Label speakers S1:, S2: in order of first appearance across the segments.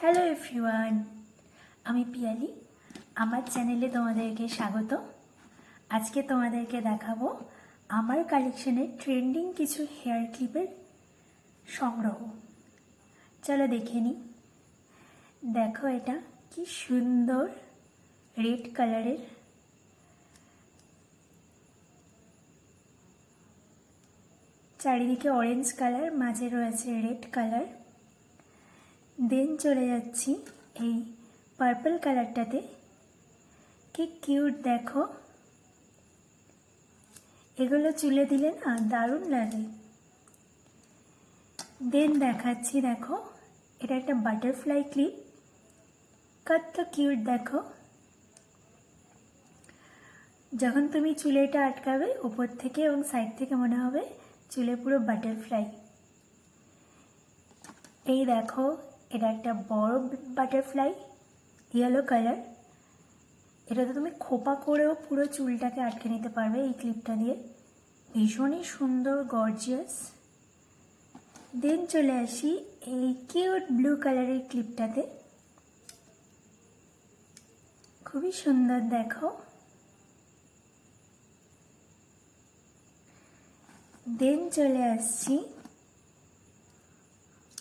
S1: Hello everyone আমি পিয়ালি। আমার চ্যানেলে তোমাদেরকে স্বাগত। আজকে তোমাদেরকে দেখাবো আমার কালেকশনের ট্রেন্ডিং কিছু হেয়ার ক্লিপের সংগ্রহ। চলো দেখে নিই। দেখো এটা কি সুন্দর রেড কালারের চারিদিকে অরেঞ্জ কালার মাঝে রয়েছে রেড কালার দেন চলে যাচ্ছি এই পার্পল কালারটাতে কি কিউট দেখো। এগুলো চুলে দিলে না দারুণ লাগে। দেন দেখাচ্ছি দেখো, এটা একটা বাটারফ্লাই ক্লিপ কত কিউট দেখো। যখন তুমি চুলে এটা আটকাবে ওপর থেকে এবং সাইড থেকে মনে হবে চুলে পুরো বাটারফ্লাই এই দেখো এটা একটা বড় বাটারফ্লাই ইয়েলো কালার এটাতে তুমি খোপা করেও পুরো চুলটাকে আটকে নিতে পারবে এই ক্লিপটা দিয়ে। ভীষণই সুন্দর গর্জিয়াস দেন চলে আসি এই কিউট ব্লু কালারের ক্লিপটাতে খুবই সুন্দর, দেখো। দেন চলে আসছি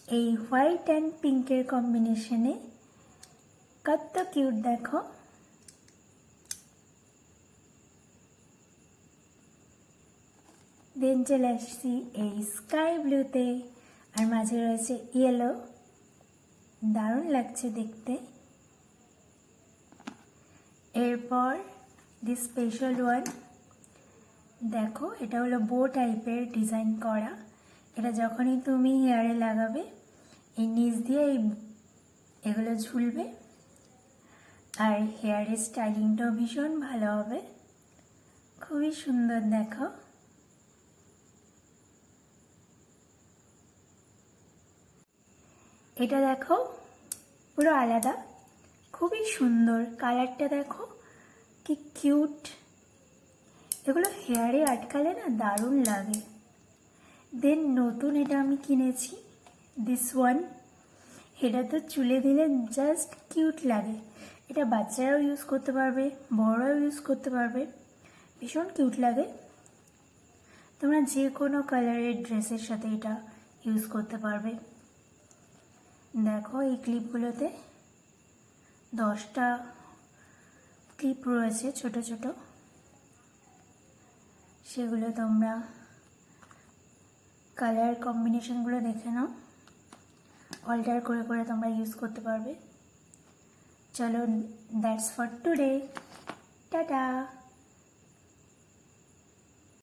S1: এই হোয়াইট অ্যান্ড পিঙ্কের কম্বিনেশনে কত কিউট দেখো। দেন চলে আসছি এই স্কাই ব্লুতে, আর মাঝে রয়েছে ইয়েলো। দারুণ লাগছে দেখতে। এরপর দি স্পেশাল ওয়ান। দেখো, এটা হলো বো টাইপের ডিজাইন করা। এটা যখনই তুমি হেয়ারে লাগাবে, এই নিচ দিয়ে এই এগুলো ঝুলবে, আর হেয়ারের স্টাইলিংটাও ভীষণ ভালো হবে। খুবই সুন্দর দেখো এটা দেখো, পুরো আলাদা। খুবই সুন্দর কালারটা দেখো, কি কিউট এগুলো হেয়ারে আটকালে না দারুণ লাগে। দেন নতুন এটা আমি কিনেছি। দিস ওয়ান এটা তো চুলে দিলে জাস্ট কিউট লাগে। এটা বাচ্চারাও ইউজ করতে পারবে, বড়রাও ইউজ করতে পারবে। ভীষণ কিউট লাগে। তোমরা যে কোনো কালারের ড্রেসের সাথে এটা ইউজ করতে পারবে। দেখো এই ক্লিপগুলোতে দশটা ক্লিপ রয়েছে ছোট ছোট। সেগুলো তোমরা কালার কম্বিনেশনগুলো দেখে নাও। অল্টার করে করে তোমরা ইউজ করতে পারবে। চলো দ্যাটস ফর টুডে টাটা